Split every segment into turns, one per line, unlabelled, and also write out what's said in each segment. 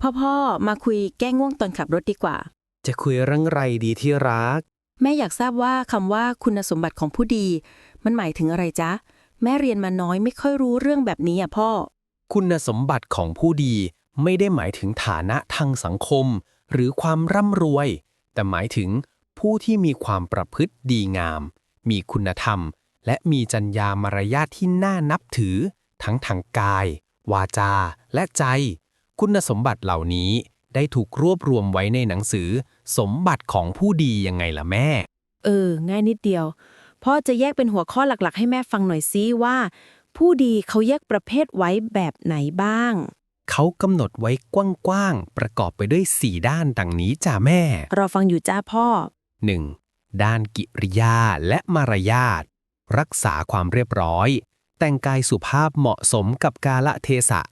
พ่อพ่อมาคุยแก้ง่วงตอนขับรถดีกว่า
จะคุยเรื่องไรดีที่รัก
แม่อยากทราบว่าคำว่าคุณสมบัติของผู้ดี มันหมายถึงอะไรจ๊ะ แม่เรียนมาน้อยไม่ค่อยรู้เรื่องแบบนี้อะพ่อ
คุณสมบัติของผู้ดีไม่ได้หมายถึงฐานะทางสังคม หรือความร่ำรวย แต่หมายถึงผู้ที่มีความประพฤติดีงาม มีคุณธรรม และมีจรรยามารยาทที่น่านับถือ ทั้งทางกาย วาจา และใจ คุณสมบัติเหล่านี้ได้ถูกรวบรวมไว้ในหนังสือ สมบัติของผู้ดียังไงล่ะแม่
เออ ง่ายนิดเดียว พ่อจะแยกเป็นหัวข้อหลักๆ ให้แม่ฟังหน่อยซิว่า ผู้ดีเขาแยกประเภทไว้แบบไหนบ้าง
เขากำหนดไว้กว้างๆ ประกอบไปด้วย 4 ด้านดังนี้จ้าแม่
รอฟังอยู่จ้าพ่อ
1. ด้านกิริยาและมารยาทรักษาความเรียบร้อย แต่งกายสุภาพเหมาะสมกับกาลเทศะ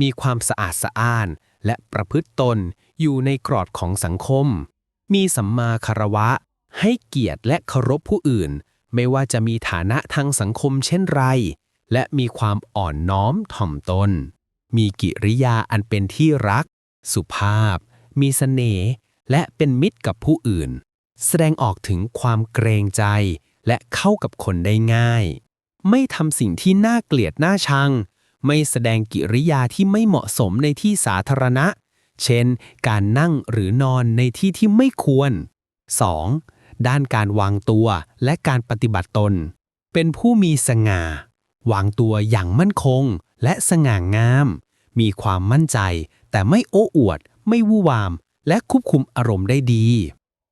มีความสะอาดสะอ้าน และประพฤติตนอยู่ในกรอบของสังคม มีสัมมาคารวะ ให้เกียรติและเคารพผู้อื่น ไม่ว่าจะมีฐานะทางสังคมเช่นไร และมีความอ่อนน้อมถ่อมตน มีกิริยาอันเป็นที่รัก สุภาพ มีเสน่ห์และเป็นมิตรกับผู้อื่น แสดงออกถึงความเกรงใจ และเข้ากับคนได้ง่าย ไม่ทำสิ่งที่น่าเกลียดน่าชัง ไม่แสดงกิริยาที่ไม่เหมาะสมในที่สาธารณะ เช่น การนั่งหรือนอนในที่ที่ไม่ควร 2. ด้านการวางตัวและการปฏิบัติตน เป็นผู้มีสง่า วางตัวอย่างมั่นคงและสง่างาม มีความมั่นใจ แต่ไม่โอ้อวด ไม่วู่วาม และควบคุมอารมณ์ได้ดี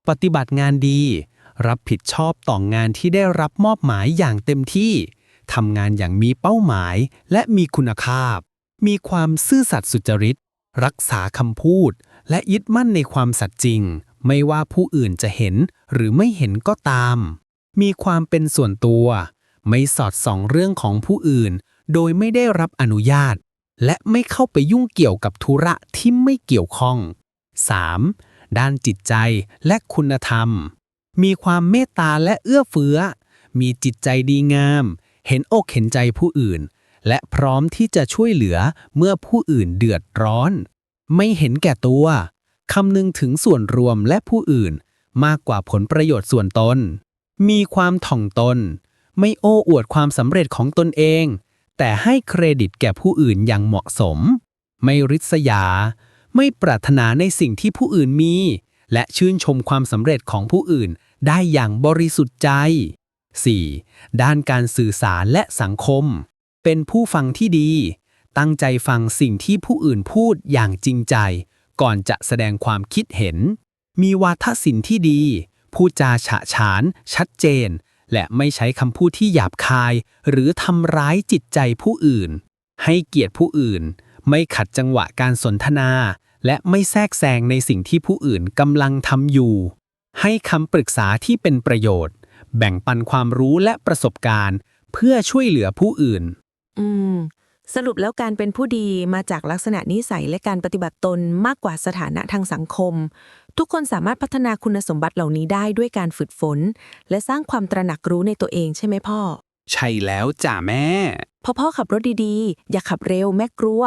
ปฏิบัติงานดี รับผิดชอบต่องานที่ได้รับมอบหมายอย่างเต็มที่ ทำงานอย่างมีเป้าหมายและมีคุณภาพ มีความซื่อสัตย์สุจริต รักษาคำพูด และยึดมั่นในความสัตย์จริง ไม่ว่าผู้อื่นจะเห็นหรือไม่เห็นก็ตาม มีความเป็นส่วนตัว ไม่สอดส่องเรื่องของผู้อื่น โดยไม่ได้รับอนุญาต และไม่เข้าไปยุ่งเกี่ยวกับธุระที่ไม่เกี่ยวข้อง 3. ด้านจิตใจและคุณธรรม มีความเมตตาและเอื้อเฟื้อ มีจิตใจดีงาม เห็นอกเห็นใจผู้อื่น และพร้อมที่จะช่วยเหลือเมื่อผู้อื่นเดือดร้อน ไม่เห็นแก่ตัวคำนึงถึงส่วนรวมและผู้อื่น มากกว่าผลประโยชน์ส่วนตน มีความถ่อมตน ไม่โอ้อวดความสำเร็จของตนเอง แต่ให้เครดิตแก่ผู้อื่นอย่างเหมาะสม ไม่ริษยา ไม่ปรารถนาในสิ่งที่ผู้อื่นมี และชื่นชมความสำเร็จของผู้อื่นได้อย่างบริสุทธิ์ใจ 4. ด้านการสื่อสารและสังคม เป็นผู้ฟังที่ดี ตั้งใจฟังสิ่งที่ผู้อื่นพูดอย่างจริงใจ ก่อนจะแสดงความคิดเห็น มีวาทศิลป์ที่ดี พูดจาฉะฉาน ชัดเจน และไม่ใช้คำพูดที่หยาบคาย หรือทำร้ายจิตใจผู้อื่น ให้เกียรติผู้อื่น ไม่ขัดจังหวะการสนทนา และไม่แทรกแซงในสิ่งที่ผู้อื่นกำลังทำอยู่ ให้คำปรึกษาที่เป็นประโยชน์ แบ่งปันความรู้และประสบการณ์ เพื่อช่วยเหลือผู้อื่น
อืม สรุปแล้วการเป็นผู้ดีมาจากลักษณะนิสัยและการปฏิบัติตนมากกว่าสถานะทางสังคม ทุกคนสามารถพัฒนาคุณสมบัติเหล่านี้ได้ด้วยการฝึกฝน และสร้างความตระหนักรู้ในตัวเองใช่ไหมพ่อ
ใช่แล้วจ้าแม่
พอพ่อขับรถดีๆ อย่าขับเร็วแม่กลัว